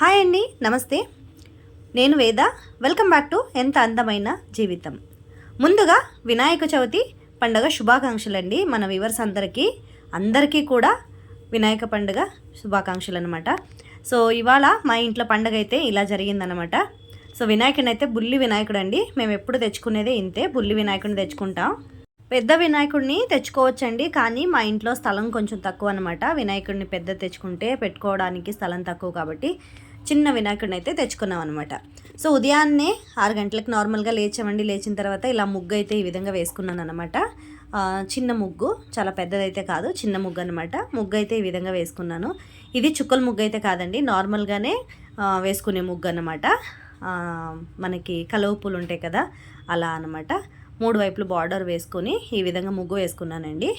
Hi అండి నమస్తే. నేను వేద. వెల్కమ్ బ్యాక్ టు ఎంత అందమైన జీవితం. ముందుగా వినాయక చవితి పండుగ శుభాకాంక్షలు అండి మన వివర్స్ అందరికీ. అందరికీ కూడా వినాయక పండుగ శుభాకాంక్షలు అనమాట సో ఇవాళ మా ఇంట్లో పండుగ అయితే ఇలా జరిగిందనమాట సో వినాయకుడిని అయితే బుల్లి వినాయకుడు అండి మేము ఎప్పుడు తెచ్చుకునేదే ఇంతే బుల్లి వినాయకుడిని తెచ్చుకుంటాం. పెద్ద వినాయకుడిని తెచ్చుకోవచ్చండి కానీ మా ఇంట్లో స్థలం కొంచెం తక్కువ అనమాట వినాయకుడిని పెద్ద తెచ్చుకుంటే పెట్టుకోవడానికి స్థలం తక్కువ కాబట్టి చిన్న వినాయకుడిని అయితే తెచ్చుకున్నాం అనమాట సో ఉదయాన్నే ఆరు గంటలకు నార్మల్గా లేచామండి. లేచిన తర్వాత ఇలా ముగ్గు అయితే ఈ విధంగా వేసుకున్నాను అనమాట చిన్న ముగ్గు చాలా పెద్దదైతే కాదు చిన్న ముగ్గు అనమాట ముగ్గు అయితే ఈ విధంగా వేసుకున్నాను. ఇది చుక్కల ముగ్గు అయితే కాదండి నార్మల్గానే వేసుకునే ముగ్గు అనమాట మనకి కలువ పూలు ఉంటాయి కదా అలా అనమాట మూడు వైపులు బార్డర్ వేసుకొని ఈ విధంగా ముగ్గు వేసుకున్నానండి.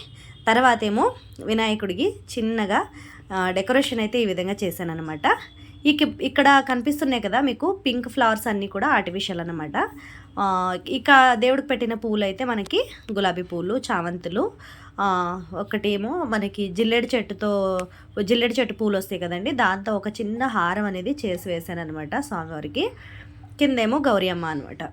తర్వాత ఏమో వినాయకుడికి చిన్నగా డెకరేషన్ అయితే ఈ విధంగా చేశాను అనమాట ఇక ఇక్కడ కనిపిస్తున్నాయి కదా మీకు పింక్ ఫ్లవర్స్ అన్నీ కూడా ఆర్టిఫిషియల్ అనమాట ఇక దేవుడికి పెట్టిన పూలు అయితే మనకి గులాబీ పూలు చామంతులు ఒకటేమో మనకి జిల్లెడి చెట్టుతో జిల్లెడి చెట్టు పూలు వస్తాయి కదండి. దాంతో ఒక చిన్న హారం అనేది చేసి వేసాను అనమాట స్వామివారికి. కిందేమో గౌరీ అమ్మ అనమాట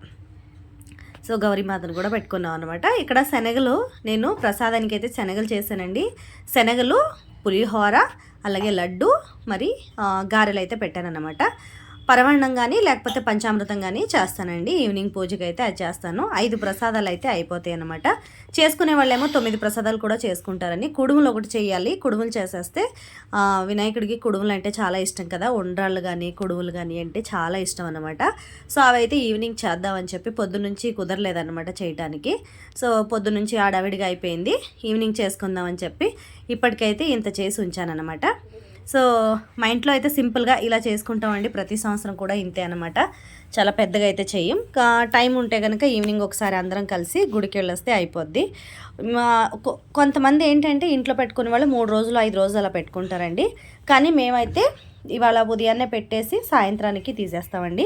సో గౌరీమాతను కూడా పెట్టుకున్నాం అనమాట ఇక్కడ శనగలు నేను ప్రసాదానికి అయితే శనగలు చేశానండి. శనగలు పులిహోర అలాగే లడ్డు మరి గారెలు అయితే పెట్టానన్నమాట. పరమాన్నం కానీ లేకపోతే పంచామృతం కానీ చేస్తానండి. ఈవినింగ్ పూజకి అయితే అది చేస్తాను. ఐదు ప్రసాదాలు అయితే అయిపోతాయి అనమాట చేసుకునే వాళ్ళేమో తొమ్మిది ప్రసాదాలు కూడా చేసుకుంటారని కుడుములు ఒకటి చేయాలి. కుడుములు చేసేస్తే వినాయకుడికి కుడుములు అంటే చాలా ఇష్టం కదా. ఉండ్రాళ్ళు కానీ కుడుములు కానీ అంటే చాలా ఇష్టం అనమాట సో అవైతే ఈవినింగ్ చేద్దామని చెప్పి పొద్దునుంచి కుదరలేదనమాట చేయడానికి సో పొద్దునుంచి ఆడావిడిగా అయిపోయింది. ఈవినింగ్ చేసుకుందామని చెప్పి ఇప్పటికైతే ఇంత చేసి ఉంచానన్నమాట. సో మా ఇంట్లో అయితే సింపుల్గా ఇలా చేసుకుంటామండి. ప్రతి సంవత్సరం కూడా ఇంతే అనమాట చాలా పెద్దగా అయితే చెయ్యం టైం ఉంటే కనుక ఈవినింగ్ ఒకసారి అందరం కలిసి గుడికి వెళ్ళొస్తే అయిపోద్ది. కొంతమంది ఏంటంటే ఇంట్లో పెట్టుకునే వాళ్ళు మూడు రోజులు ఐదు రోజులు అలా పెట్టుకుంటారండి. కానీ మేమైతే ఇవాళ ఉదయాన్నే పెట్టేసి సాయంత్రానికి తీసేస్తామండి.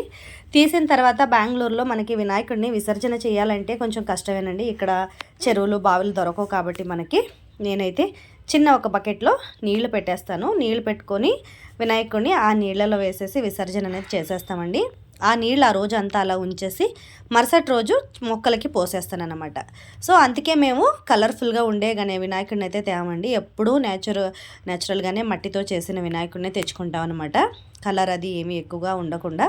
తీసిన తర్వాత బెంగళూరులో మనకి వినాయకుడిని విసర్జన చేయాలంటే కొంచెం కష్టమేనండి. ఇక్కడ చెరువులు బావులు దొరకవు కాబట్టి మనకి. నేనైతే చిన్న ఒక బకెట్లో నీళ్ళు పెట్టేస్తాను. నీళ్ళు పెట్టుకొని వినాయకుడిని ఆ నీళ్ళలో వేసేసి విసర్జన అనేది చేసేస్తామండి. ఆ నీళ్ళు ఆ రోజు అంతా అలా ఉంచేసి మరుసటి రోజు మొక్కలకి పోసేస్తాను అనమాట సో అందుకే మేము కలర్ఫుల్గా ఉండే కానీ వినాయకుడిని అయితే తేమండి. ఎప్పుడూ నేచురల్ నేచురల్గానే మట్టితో చేసిన వినాయకుడిని తెచ్చుకుంటాం అనమాట కలర్ అది ఏమీ ఎక్కువగా ఉండకుండా.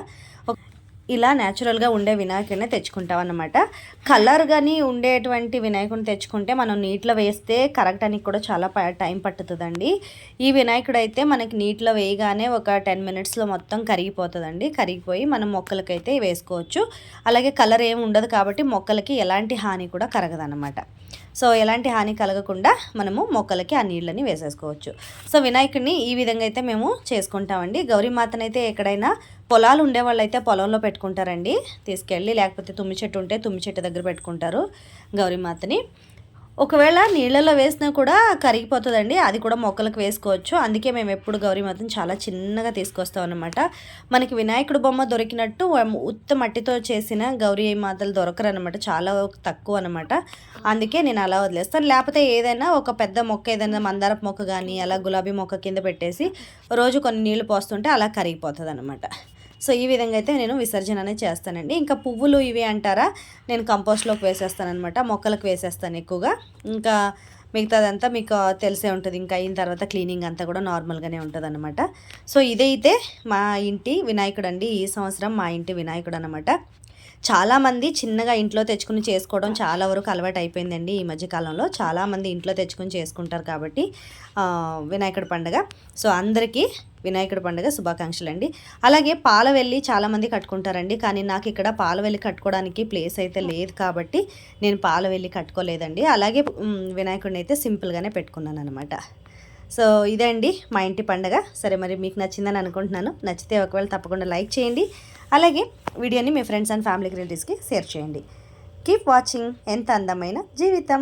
ఇలా న్యాచురల్గా ఉండే వినాయకుడిని తెచ్చుకుంటాం అనమాట కలర్ కానీ ఉండేటువంటి వినాయకుడిని తెచ్చుకుంటే మనం నీటిలో వేస్తే కరెక్ట్ అని కూడా చాలా టైం పట్టుతుందండి. ఈ వినాయకుడు అయితే మనకి నీటిలో వేయగానే ఒక టెన్ మినిట్స్లో మొత్తం కరిగిపోతుందండి. కరిగిపోయి మనం మొక్కలకైతే వేసుకోవచ్చు. అలాగే కలర్ ఏమి ఉండదు కాబట్టి మొక్కలకి ఎలాంటి హాని కూడా కరగదనమాట సో ఎలాంటి హాని కలగకుండా మనము మొక్కలకి ఆ నీళ్ళని వేసేసుకోవచ్చు. సో వినాయకుడిని ఈ విధంగా అయితే మేము చేసుకుంటామండి. గౌరీమాతనైతే ఎక్కడైనా పొలాలు ఉండేవాళ్ళు అయితే పొలంలో పెట్టుకుంటారండి. తీసుకెళ్ళి లేకపోతే తుమ్మి చెట్టు ఉంటే తుమ్మి చెట్టు దగ్గర పెట్టుకుంటారు గౌరీమాతని ఒకవేళ నీళ్ళలో వేసినా కూడా కరిగిపోతుందండి. అది కూడా మొక్కలకు వేసుకోవచ్చు. అందుకే మేము ఎప్పుడు గౌరీ మాత్రం చాలా చిన్నగా తీసుకొస్తాం అనమాట మనకి వినాయకుడు బొమ్మ దొరికినట్టు ఉత్త మట్టితో చేసిన గౌరీ మాతలు దొరకరు అనమాట చాలా తక్కువ అనమాట అందుకే నేను అలా వదిలేస్తాను. లేకపోతే ఏదైనా ఒక పెద్ద మొక్క ఏదైనా మందారపు మొక్క కానీ అలా గులాబీ మొక్క కింద పెట్టేసి రోజు కొన్ని నీళ్ళు పోస్తుంటే అలా కరిగిపోతుంది అనమాట సో ఈ విధంగా అయితే నేను విసర్జన అనేది చేస్తానండి. ఇంకా పువ్వులు ఇవి అంటారా? నేను కంపోస్ట్లోకి వేసేస్తాను అనమాట మొక్కలకు వేసేస్తాను ఎక్కువగా. ఇంకా మిగతాదంతా మీకు తెలిసే ఉంటుంది. ఇంకా అయిన తర్వాత క్లీనింగ్ అంతా కూడా నార్మల్గానే ఉంటుంది అనమాట సో ఇదైతే మా ఇంటి వినాయకుడు అండి ఈ సంవత్సరం మా ఇంటి వినాయకుడు అనమాట చాలామంది చిన్నగా ఇంట్లో తెచ్చుకుని చేసుకోవడం చాలా వరకు అలవాటు అయిపోయిందండి ఈ మధ్యకాలంలో చాలామంది ఇంట్లో తెచ్చుకుని చేసుకుంటారు కాబట్టి వినాయకుడి పండుగ. సో అందరికీ వినాయకుడి పండుగ శుభాకాంక్షలు అండి అలాగే పాలవెల్లి చాలామంది కట్టుకుంటారండి. కానీ నాకు ఇక్కడ పాలవెల్లి కట్టుకోవడానికి ప్లేస్ అయితే లేదు కాబట్టి నేను పాలవెల్లి కట్టుకోలేదండి. అలాగే వినాయకుడిని అయితే సింపుల్గానే పెట్టుకున్నాను అనమాట సో ఇదే అండి మా ఇంటి పండగ. సరే మరి మీకు నచ్చిందని అనుకుంటున్నాను. నచ్చితే ఒకవేళ తప్పకుండా లైక్ చేయండి. అలాగే వీడియోని మీ ఫ్రెండ్స్ అండ్ ఫ్యామిలీ రిలేటివ్స్కి షేర్ చేయండి. కీప్ వాచింగ్ ఎంత అందమైన జీవితం.